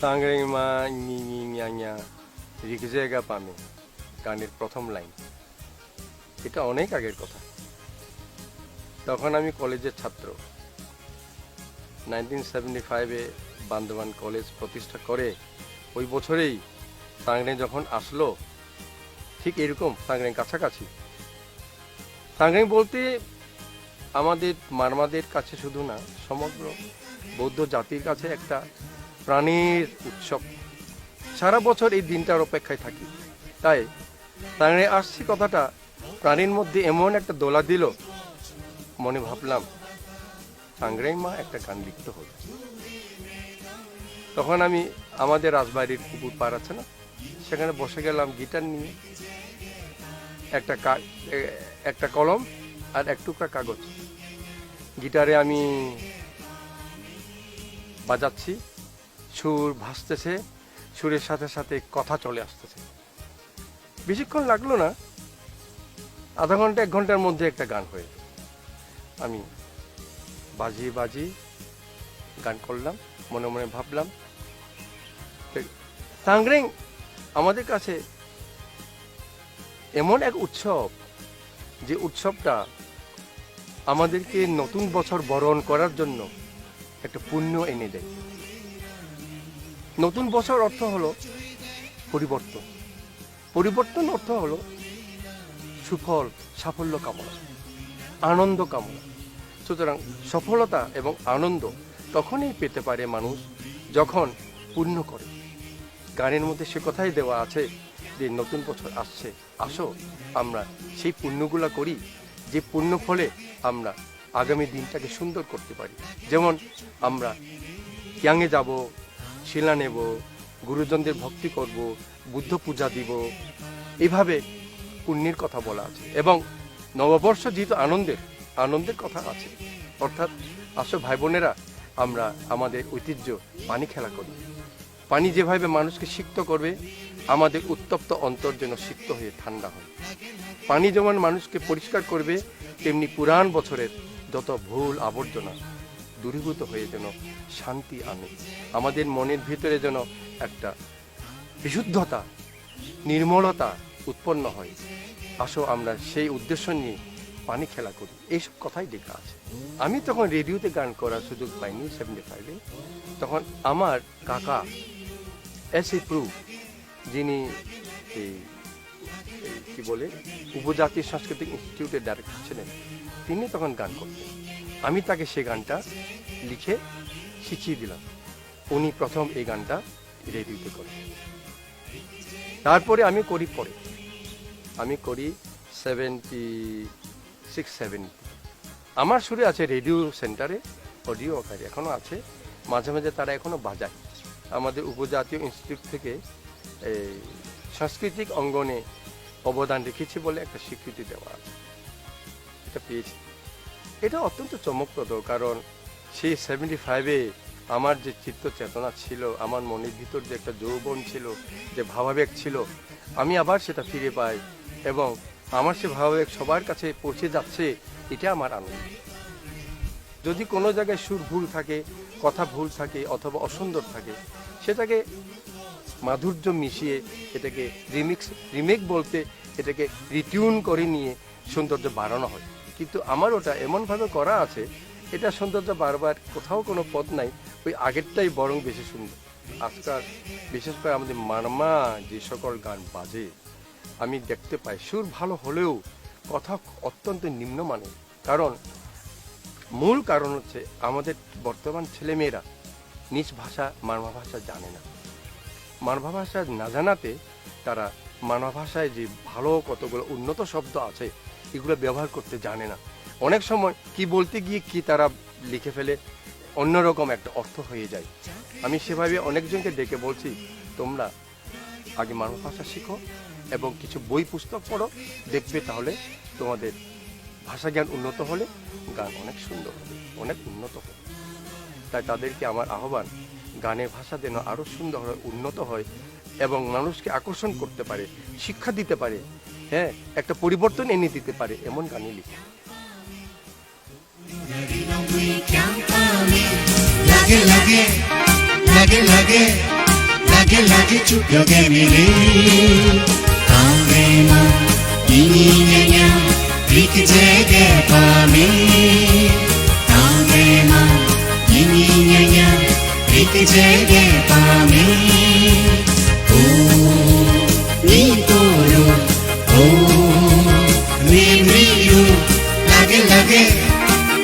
নি nya nya. রিগজেগা পামে গানের প্রথম লাইন এটা অনেক আগের কথা তখন আমি কলেজের ছাত্র নাইনটিন সেভেন্টি ফাইভে বান্দবান কলেজ প্রতিষ্ঠা করে ওই বছরেই সাংরে যখন আসলো ঠিক এরকম সাংরেং কাছাকাছি সাংরেং বলতে আমাদের মারমাদের কাছে শুধু না সমগ্র বৌদ্ধ জাতির কাছে একটা প্রাণীর উৎসব। সারা বছর এই দিনটার অপেক্ষায় থাকি। তাই সাংরে আসছি কথাটা প্রাণীর মধ্যে এমন একটা দোলা দিল, মনে ভাবলাম সাংরেং মা, একটা গান লিখতে হবে। তখন আমি আমাদের রাজবাড়ির পুকুর পার আছে না, সেখানে বসে গেলাম গিটার নিয়ে, একটা একটা কলম আর এক টুকরা কাগজ। গিটারে আমি বাজাচ্ছি। সুর ভাসতেছে, সুরের সাথে সাথে কথা চলে আসতেছে বেশিক্ষণ লাগল না, আধা ঘণ্টা, এক ঘণ্টার মধ্যে একটা গান হয়ে। আমি বাজিয়ে বাজিয়ে গান করলাম, মনে মনে ভাবলাম টাংরেং আমাদের কাছে এমন এক উৎসব, যে উৎসবটা আমাদেরকে নতুন বছর বরণ করার জন্য একটা পুণ্য এনে দেয় নতুন বছর অর্থ হলো পরিবর্তন। পরিবর্তন অর্থ হলো সুফল, সাফল্য কামনা, আনন্দ কামনা। সুতরাং সফলতা এবং আনন্দ তখনই পেতে পারে মানুষ যখন পুণ্য করে। গানের মধ্যে সে কথাই দেওয়া আছে যে, নতুন বছর আসছে, আসো, আমরা সেই পুণ্যগুলা করি, যে পুণ্য ফলে আমরা আগামী দিনটাকে সুন্দর করতে পারি। যেমন আমরা ইয়াংয়ে যাব শিলা নেব, গুরুজনদের ভক্তি করব, বুদ্ধ পূজা দিব। এইভাবে পুণ্যের কথা বলা আছে এবং নববর্ষ যেহেতু আনন্দের আনন্দের কথা আছে। অর্থাৎ আসো ভাই বোনেরা আমরা আমাদের ঐতিহ্য পানি খেলা করি। পানি যেভাবে মানুষকে সিক্ত করবে, আমাদের উত্তপ্ত অন্তর যেন সিক্ত হয়ে ঠান্ডা হয়। পানি যেমন মানুষকে পরিষ্কার করবে, তেমনি পুরাণ বছরের যত ভুল আবর্জনা দূরীভূত হয়ে যেন শান্তি আনে। আমাদের মনের ভিতরে যেন একটা বিশুদ্ধতা, নির্মলতা উৎপন্ন হয়। আসো আমরা সেই উদ্দেশ্য নিয়ে পানি খেলা করি। এইসব কথাই লেখা আছে। আমি তখন রেডিওতে গান করার সুযোগ পাইনি সেভেন্টি ফাইভে তখন আমার কাকা এস এ প্রু, যিনি এই কি বলে, উপজাতি সাংস্কৃতিক ইনস্টিটিউটের ডাইরেক্টর ছিলেন, তিনি তখন গান করতেন। আমি তাকে সে গানটা লিখে শিখিয়ে দিলাম। উনি প্রথম এই গানটা রেডিওতে করেন। তারপরে আমি করি পরে। আমি করি সেভেন্টি সিক্স সেভেন আমার সুরে আছে রেডিও সেন্টারে, অডিও আকারে এখনও আছে। মাঝে মাঝে তারা এখনও বাজায়। আমাদের উপজাতীয় ইনস্টিটিউট থেকে সাংস্কৃতিক অঙ্গনে অবদান রেখেছি বলে একটা স্বীকৃতি দেওয়া আছে। এটা পেয়েছি। এটা অত্যন্ত চমকপ্রদ, কারণ সেই সেভেন্টি ফাইভে আমার যে চিত্ত চেতনা ছিল, আমার মনের ভিতর যে একটা যৌবন ছিল, যে ভাবাবেগ ছিল, আমি আবার সেটা ফিরে পাই এবং আমার সে ভাবাবেগ সবার কাছে পৌঁছে যাচ্ছে, এটা আমার আনন্দ। যদি কোনো জায়গায় সুর ভুল থাকে, কথা ভুল থাকে অথবা অসুন্দর থাকে, সেটাকে মাধুর্য মিশিয়ে এটাকে রিমিক্স রিমেক বলতে এটাকে রিটিউন করে নিয়ে সৌন্দর্য বাড়ানো হয়। কিন্তু আমার ওটা এমনভাবে করা আছে, এটা সৌন্দর্য বারবার, কোথাও কোনো পথ নাই, ওই আগেরটাই বরং বেশি সুন্দর। আজকাল বিশেষ করে আমাদের মারমা যে সকল গান বাজে, আমি দেখতে পাই, সুর ভালো হলেও কথা অত্যন্ত নিম্নমানের কারণ মূল কারণ হচ্ছে আমাদের বর্তমান ছেলেমেয়েরা নিজ ভাষা মানবা ভাষা জানে না। মানবা ভাষা না জানাতে তারা মানবা ভাষায় যে ভালো কতগুলো উন্নত শব্দ আছে এগুলো ব্যবহার করতে জানে না। অনেক সময় কি বলতে গিয়ে কি তারা লিখে ফেলে, অন্যরকম একটা অর্থ হয়ে যায়। আমি সেভাবে অনেকজনকে ডেকে বলছি, তোমরা আগে মানব ভাষা শিখো এবং কিছু বই পুস্তক পড়ো, দেখবে তাহলে তোমাদের ভাষা জ্ঞান উন্নত হলে গান অনেক সুন্দর হবে, অনেক উন্নত হবে। তাই তাদেরকে আমার আহ্বান, গানের ভাষা যেন আরও সুন্দর হয়, উন্নত হয় এবং মানুষকে আকর্ষণ করতে পারে, শিক্ষা দিতে পারে হ্যাঁ, একটা পরিবর্তন এনে দিতে পারে এমন গানই লিখে Yeah, yeah. Lage lage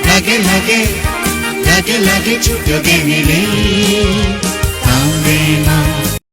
Lage lage Lage lage chupyoge mile Taurema